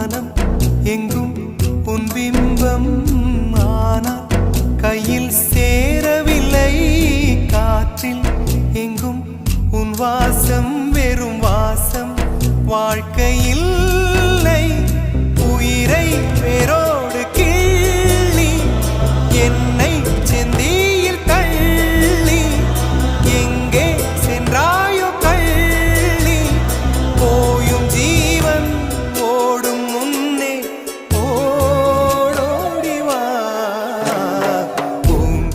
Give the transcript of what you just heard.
வானம் எங்கும் உன் பிம்பம் ஆனால் கையில் சேரவில்லை. காற்றில் எங்கும் உன் வாசம் வெறும் வாசம். வாழ்க்கையில்